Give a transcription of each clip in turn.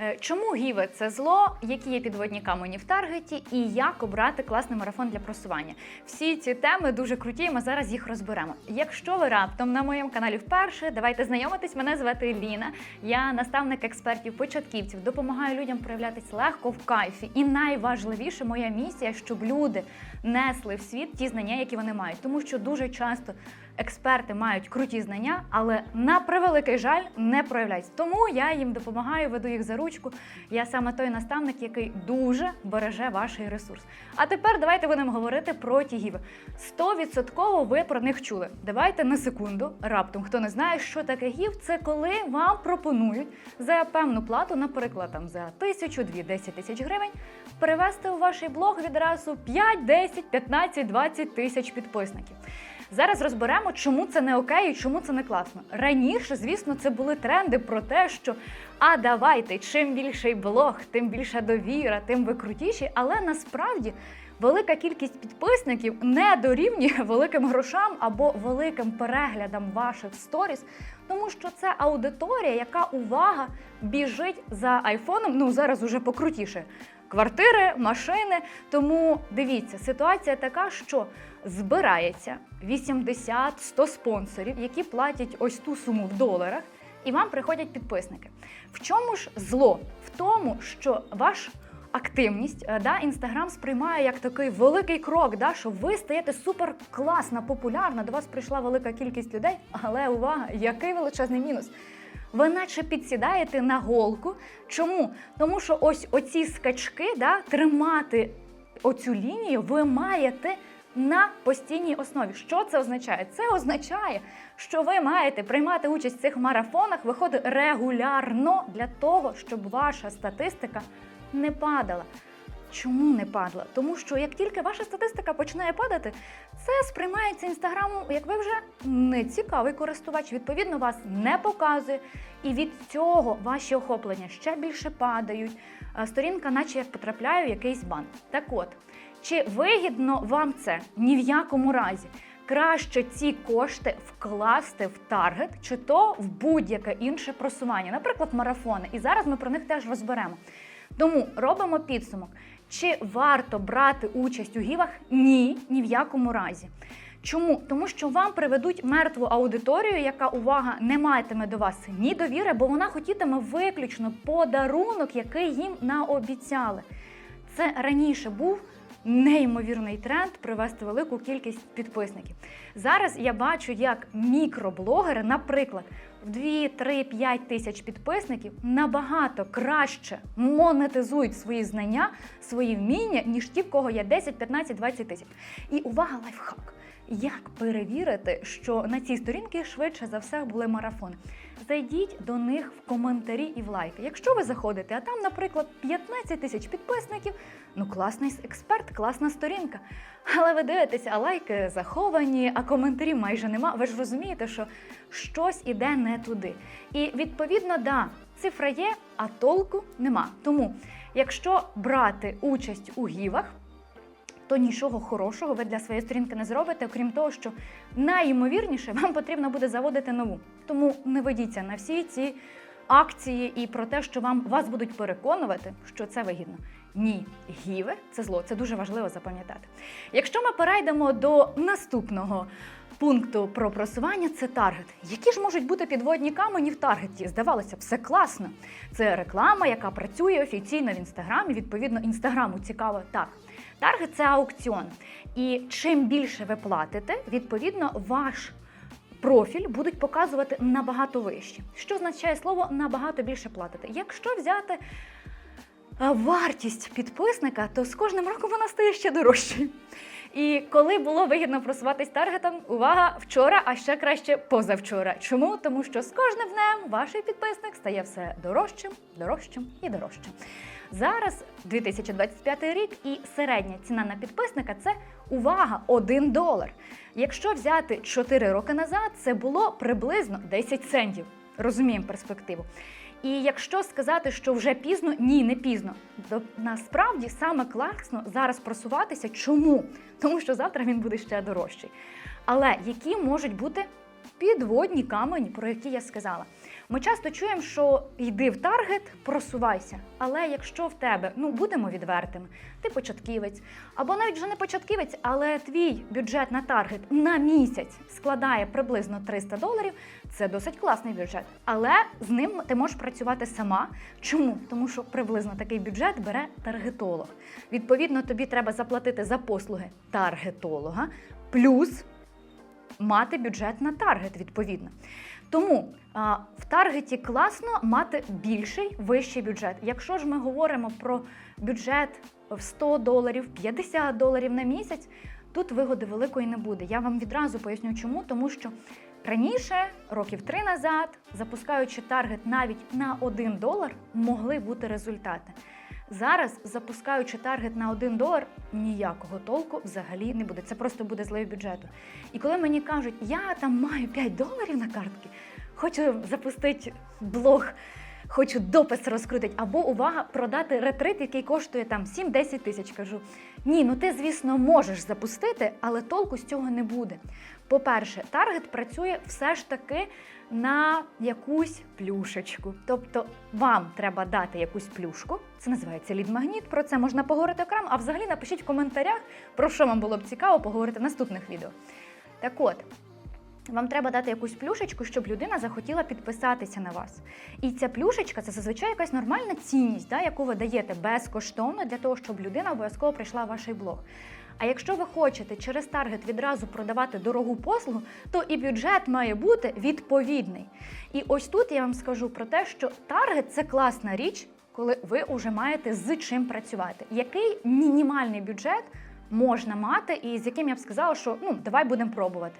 Е, Чому гіви це зло, які є підводні камені в таргеті, і як обрати класний марафон для просування? Всі ці теми дуже круті. Ми зараз їх розберемо. Якщо ви раптом на моєму каналі вперше, давайте знайомитись. Мене звати Ліна. Я наставник експертів, початківців, допомагаю людям проявлятись легко в кайфі. І найважливіше моя місія, щоб люди несли в світ ті знання, які вони мають, тому що дуже часто. Експерти мають круті знання, але на превеликий жаль не проявляються. Тому я їм допомагаю, веду їх за ручку. Я саме той наставник, який дуже береже ваш ресурс. А тепер давайте будемо говорити про ті гіви. Стовідсотково ви про них чули. Давайте на секунду. Раптом хто не знає, що таке гів, це коли вам пропонують за певну плату, наприклад, там за тисячу, дві, десять тисяч гривень, перевести у ваш блог відразу 5, 10, 15, 20 тисяч підписників. Зараз розберемо, чому це не окей і чому це не класно. Раніше, звісно, це були тренди про те, що а давайте, чим більший блог, тим більша довіра, тим ви крутіші. Але насправді велика кількість підписників не дорівнює великим грошам або великим переглядам ваших сторіс, тому що це аудиторія, яка увага біжить за айфоном. Ну зараз уже покрутіше. Квартири, машини. Тому дивіться, ситуація така, що збирається 80-100 спонсорів, які платять ось ту суму в доларах, і вам приходять підписники. В чому ж зло? В тому, що ваш активність, е, да, інстаграм сприймає як такий великий крок, да, що ви стаєте супер класна, популярна. До вас прийшла велика кількість людей, але увага, який величезний мінус. Ви наче підсідаєте на голку. Чому? Тому що ось оці скачки, да, тримати оцю лінію ви маєте на постійній основі. Що це означає? Це означає, що ви маєте приймати участь в цих марафонах, виходить регулярно для того, щоб ваша статистика не падала. Чому не падала? Тому що як тільки ваша статистика починає падати, це сприймається інстаграмом, як ви вже не цікавий користувач, відповідно, вас не показує. І від цього ваші охоплення ще більше падають. Сторінка, наче як потрапляє в якийсь бан. Так от, чи вигідно вам це? Ні в якому разі. Краще ці кошти вкласти в таргет чи то в будь-яке інше просування, наприклад, марафони. І зараз ми про них теж розберемо. Тому робимо підсумок. Чи варто брати участь у гівах? Ні, ні в якому разі. Чому? Тому що вам приведуть мертву аудиторію, яка увага не матиме до вас ні довіри, бо вона хотітиме виключно подарунок, який їм наобіцяли. Це раніше був неймовірний тренд привести велику кількість підписників. Зараз я бачу, як мікроблогери, наприклад, в 2, 3, 5 тисяч підписників набагато краще монетизують свої знання, свої вміння, ніж ті, в кого є 10, 15, 20 тисяч. І увага, лайфхак! Як перевірити, що на цій сторінці швидше за все були марафони? Зайдіть до них в коментарі і в лайки. Якщо ви заходите, а там, наприклад, 15 тисяч підписників, ну класний експерт, класна сторінка. Але ви дивитеся, а лайки заховані, а коментарів майже нема. Ви ж розумієте, що щось іде не туди. І відповідно, да, цифра є, а толку нема. Тому, якщо брати участь у гівах, то нічого хорошого ви для своєї сторінки не зробите, окрім того, що найімовірніше вам потрібно буде заводити нову. Тому не ведіться на всі ці акції і про те, що вам вас будуть переконувати, що це вигідно. Ні, гіви це зло. Це дуже важливо запам'ятати. Якщо ми перейдемо до наступного. Пункту про просування це таргет. Які ж можуть бути підводні камені в таргеті? Здавалося все класно. Це реклама, яка працює офіційно в інстаграмі. Відповідно, інстаграму цікаво так. Таргет це аукціон. І чим більше ви платите, відповідно, ваш профіль будуть показувати набагато вище. Що означає слово набагато більше платити? Якщо взяти вартість підписника, то з кожним роком вона стає ще дорожчою. І коли було вигідно просуватись таргетом, увага, вчора, а ще краще позавчора. Чому? Тому що з кожним днем ваш підписник стає все дорожчим, дорожчим і дорожчим. Зараз 2025 рік і середня ціна на підписника це увага, 1 долар. Якщо взяти 4 роки назад, це було приблизно 10 центів. Розуміємо перспективу. І якщо сказати, що вже пізно, ні, не пізно. Насправді саме класно зараз просуватися. Чому? Тому що завтра він буде ще дорожчий. Але які можуть бути підводні камені, про які я сказала? Ми часто чуємо, що йди в таргет, просувайся. Але якщо в тебе, ну будемо відвертими, ти початківець, або навіть вже не початківець, але твій бюджет на таргет на місяць складає приблизно 300 доларів, це досить класний бюджет. Але з ним ти можеш працювати сама. Чому? Тому що приблизно такий бюджет бере таргетолог. Відповідно, тобі треба заплатити за послуги таргетолога, плюс мати бюджет на таргет, відповідно. Тому а, в таргеті класно мати більший вищий бюджет. Якщо ж ми говоримо про бюджет в 100 доларів, 50 доларів на місяць, тут вигоди великої не буде. Я вам відразу поясню, чому, тому що раніше, років три назад, запускаючи таргет навіть на 1 долар, могли бути результати. Зараз, запускаючи таргет на 1 долар, ніякого толку взагалі не буде. Це просто буде злив бюджету. І коли мені кажуть, я там маю 5 доларів на картки, хочу запустити блог, хочу допис розкрутити, або увага, продати ретрит, який коштує там 7-10 тисяч. Кажу, ні, ну ти, звісно, можеш запустити, але толку з цього не буде. По-перше, таргет працює все ж таки на якусь плюшечку. Тобто вам треба дати якусь плюшку, це називається лід-магніт, про це можна поговорити окремо, а взагалі напишіть в коментарях, про що вам було б цікаво поговорити в наступних відео. Так от, вам треба дати якусь плюшечку, щоб людина захотіла підписатися на вас. І ця плюшечка це зазвичай якась нормальна цінність, да, яку ви даєте безкоштовно для того, щоб людина обов'язково прийшла в ваш блог. А якщо ви хочете через таргет відразу продавати дорогу послугу, то і бюджет має бути відповідний. І ось тут я вам скажу про те, що таргет це класна річ, коли ви вже маєте з чим працювати. Який мінімальний бюджет можна мати, і з яким я б сказала, що ну давай будемо пробувати.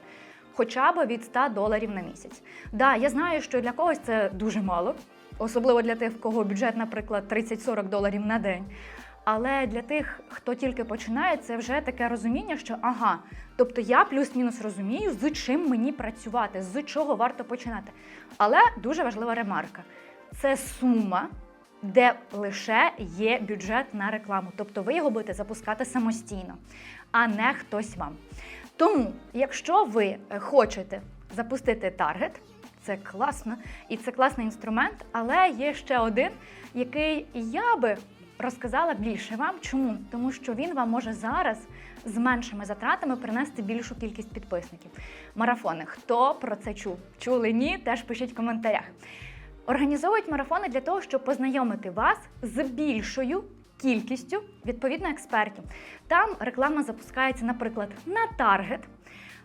Хоча б від 100 доларів на місяць. Да, я знаю, що для когось це дуже мало, особливо для тих, в кого бюджет, наприклад, 30-40 доларів на день. Але для тих, хто тільки починає, це вже таке розуміння, що ага, тобто я плюс-мінус розумію, з чим мені працювати, з чого варто починати. Але дуже важлива ремарка: це сума, де лише є бюджет на рекламу. Тобто ви його будете запускати самостійно, а не хтось вам. Тому, якщо ви хочете запустити таргет, це класно і це класний інструмент, але є ще один, який я би розказала більше вам. Чому? Тому що він вам може зараз з меншими затратами принести більшу кількість підписників. Марафони. Хто про це чув? Чули ні? Теж пишіть в коментарях. Організовують марафони для того, щоб познайомити вас з більшою кількістю відповідно експертів. Там реклама запускається, наприклад, на таргет.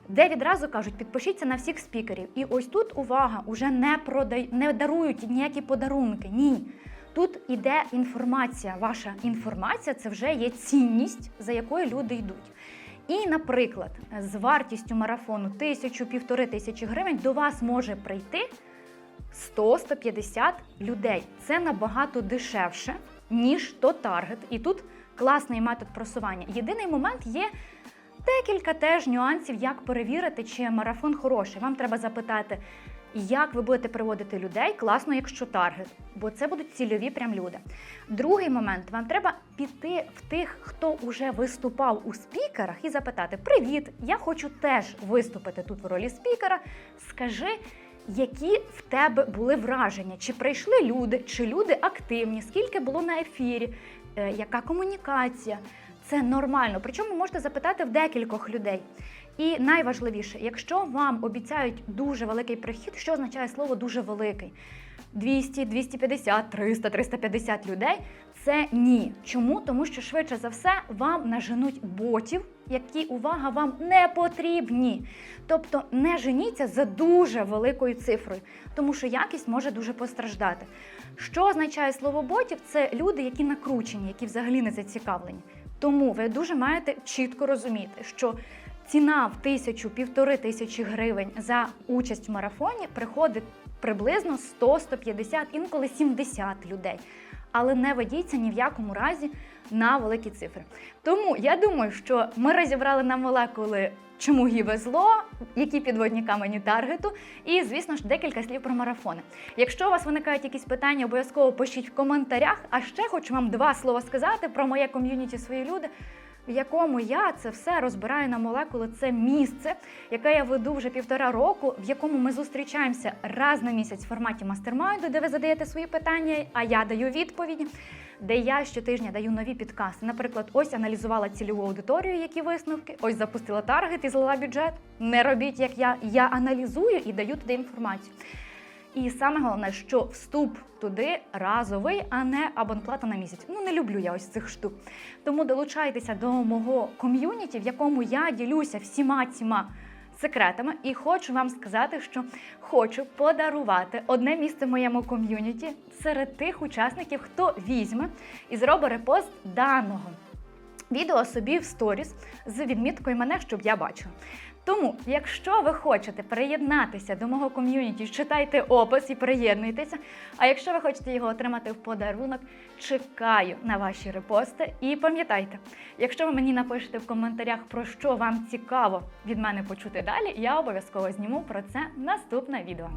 Де відразу кажуть, підпишіться на всіх спікерів. І ось тут увага, уже не продай, не дарують ніякі подарунки. Ні. Тут іде інформація. Ваша інформація це вже є цінність, за якою люди йдуть. І, наприклад, з вартістю марафону тисячу-півтори тисячі гривень до вас може прийти 100-150 людей. Це набагато дешевше, ніж то таргет. І тут класний метод просування. Єдиний момент є декілька теж нюансів, як перевірити, чи марафон хороший. Вам треба запитати, як ви будете приводити людей, класно, якщо таргет, бо це будуть цільові прям люди. Другий момент, вам треба піти в тих, хто вже виступав у спікерах, і запитати: Привіт! Я хочу теж виступити тут в ролі спікера. Скажи. Які в тебе були враження? Чи прийшли люди, чи люди активні? Скільки було на ефірі? Е, яка комунікація? Це нормально. Причому можете запитати в декількох людей. І найважливіше, якщо вам обіцяють дуже великий прихід, що означає слово дуже великий? 200, 250, 300, 350 людей це ні. Чому? Тому що швидше за все вам наженуть ботів, які увага вам не потрібні. Тобто не женіться за дуже великою цифрою, тому що якість може дуже постраждати. Що означає слово ботів? Це люди, які накручені, які взагалі не зацікавлені. Тому ви дуже маєте чітко розуміти, що ціна в тисячу півтори тисячі гривень за участь в марафоні приходить приблизно 100-150, інколи 70 людей. Але не ведіться ні в якому разі на великі цифри. Тому я думаю, що ми розібрали на молекули, чому гіве зло, які підводні камені таргету, і, звісно ж, декілька слів про марафони. Якщо у вас виникають якісь питання, обов'язково пишіть в коментарях. А ще хочу вам два слова сказати про моє ком'юніті свої люди. В якому я це все розбираю на молекули. Це місце, яке я веду вже півтора року, в якому ми зустрічаємося раз на місяць в форматі мастермайнду, де ви задаєте свої питання, а я даю відповіді. Де я щотижня даю нові підкасти. Наприклад, ось аналізувала цільову аудиторію, які висновки, ось запустила таргет і злила бюджет. Не робіть як я. Я аналізую і даю туди інформацію. І саме головне, що вступ туди разовий, а не абонплата на місяць. Ну не люблю я ось цих штук. Тому долучайтеся до мого ком'юніті, в якому я ділюся всіма цими секретами, і хочу вам сказати, що хочу подарувати одне місце в моєму ком'юніті серед тих учасників, хто візьме і зробить репост даного відео собі в сторіс з відміткою мене, щоб я бачила. Тому, якщо ви хочете приєднатися до мого ком'юніті, читайте опис і приєднуйтеся. А якщо ви хочете його отримати в подарунок, чекаю на ваші репости. І пам'ятайте, якщо ви мені напишете в коментарях, про що вам цікаво від мене почути далі, я обов'язково зніму про це наступне відео.